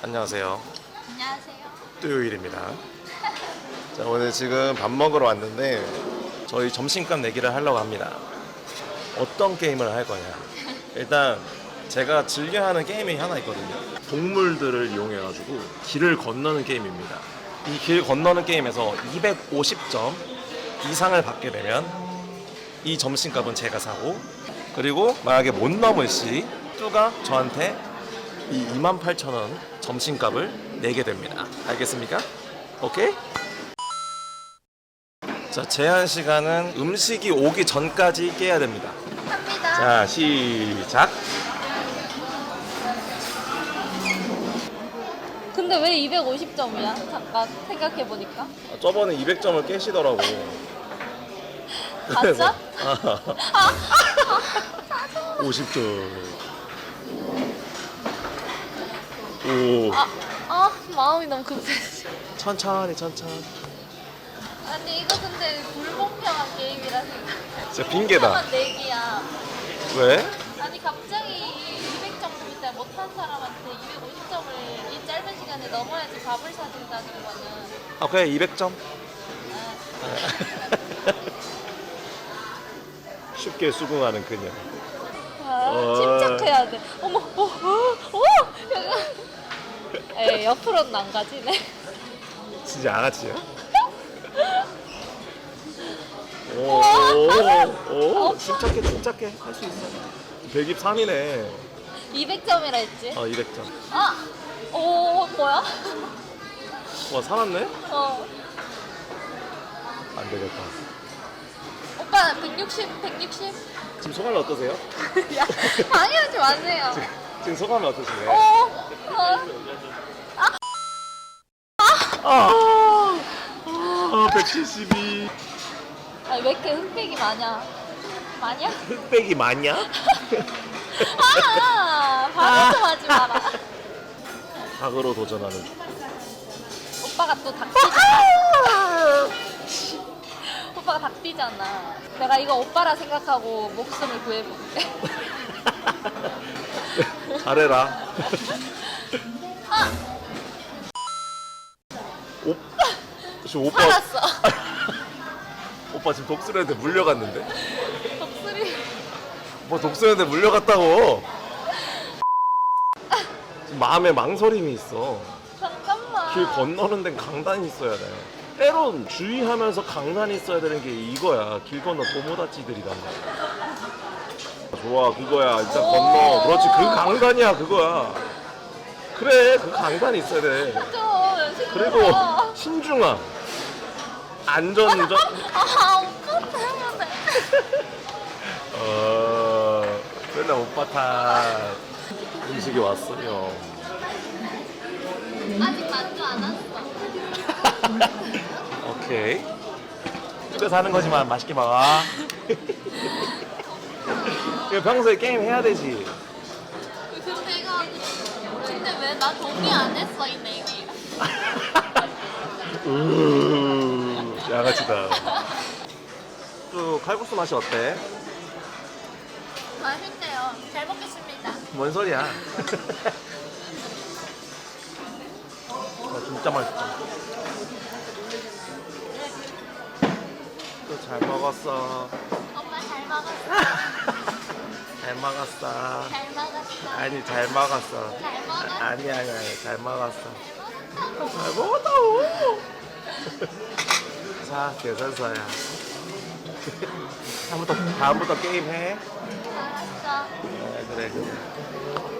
안녕하세요. 안녕하세요. 토요일입니다. 자, 오늘 지금 밥 먹으러 왔는데 저희 점심값 내기를 하려고 합니다. 어떤 게임을 할 거냐? 일단 제가 즐겨하는 게임이 하나 있거든요. 동물들을 이용해가지고 길을 건너는 게임입니다. 이 길 건너는 게임에서 250점 이상을 받게 되면 이 점심값은 제가 사고 그리고 만약에 못 넘을 시 뚜가 저한테 이 28,000원 점심값을 내게 됩니다. 알겠습니까? 오케이? 자, 제한 시간은 음식이 오기 전까지 깨야 됩니다. 합니다. 자, 시작. 근데 왜 250점이야? 잠깐 생각해 보니까. 아, 저번에 200점을 깨시더라고. 가짜? 아, 50점. 오, 아, 아 마음이 너무 급해지. 천천히, 천천히. 아니 이거 근데 불공평한 게임이라 생각. 진짜 핑계다. 불공평한 내기야. 왜? 아니 갑자기 200점 때 못한 사람한테 250점을 이 짧은 시간에 넘어야지 밥을 사준다는 거는. 아, 그래, 200점. 아, 쉽게 수긍하는 그녀. 아, 어. 침착해야 돼. 어머, 어, 어. 에 옆으로는 안 가지네. 진짜 아가씨야? 오, 오, 오, 어. 침착해, 침착해. 할 수 있어. 123이네. 200점이라 했지. 어, 200점. 아, 오, 뭐야? 와, 살았네? 어, 안 되겠다. 오빠 160, 160. 지금 소감이 어떠세요? 야, 방해하지 마세요. 지금 소감이 어떠신가요? 어, 어. 아, 아, 172. 아니, 왜 이렇게 흑백이 많냐? 많냐? 흑백이 많냐? 아, 방해 좀 하지 마라. 닭으로 도전하는 중. 오빠가 또 닭띠잖아. 오빠가 닭띠잖아. 내가 이거 오빠라 생각하고 목숨을 구해볼게. 잘해라. 오, 지금 오빠, 살았어. 오빠 지금 독수리한테 물려갔는데? 독수리. 뭐 독수리한테 물려갔다고? 지금 마음에 망설임이 있어. 잠깐만. 길 건너는 데는 강단이 있어야 돼. 때론 주의하면서 강단이 있어야 되는 게 이거야. 길 건너 도모다치들이란 말이야. 좋아, 그거야. 일단 오. 건너. 그렇지, 그 강단이야, 그거야. 그래, 그 강단이 있어야 돼. 그리고 들어. 신중함. 안전운전. 아, 오빠 때문에. 어, 맨날 오빠 탓. 음식이 왔어요. 아직 만두 안 왔어. 오케이. 집에서 하는 거지만 맛있게 먹어. 이거 평소에 게임 해야 되지. 근데 이거 근데 왜 나 동의 안 했어 이 내기? 우 양아치다. 또 칼국수 맛이 어때? 맛있대요. 잘 먹겠습니다. 뭔 소리야? 아, 진짜 맛있다. 또 잘 먹었어. 엄마 잘 먹었어. 잘 먹었어. 잘 먹었어. 아니 잘 먹었어. 잘 먹었어. 아니 아니 아니 잘 먹었어. 잘 먹었다고. 자 계산서야. 다음부터 다음부터 게임 해. 알았어. 네, 그래 그래.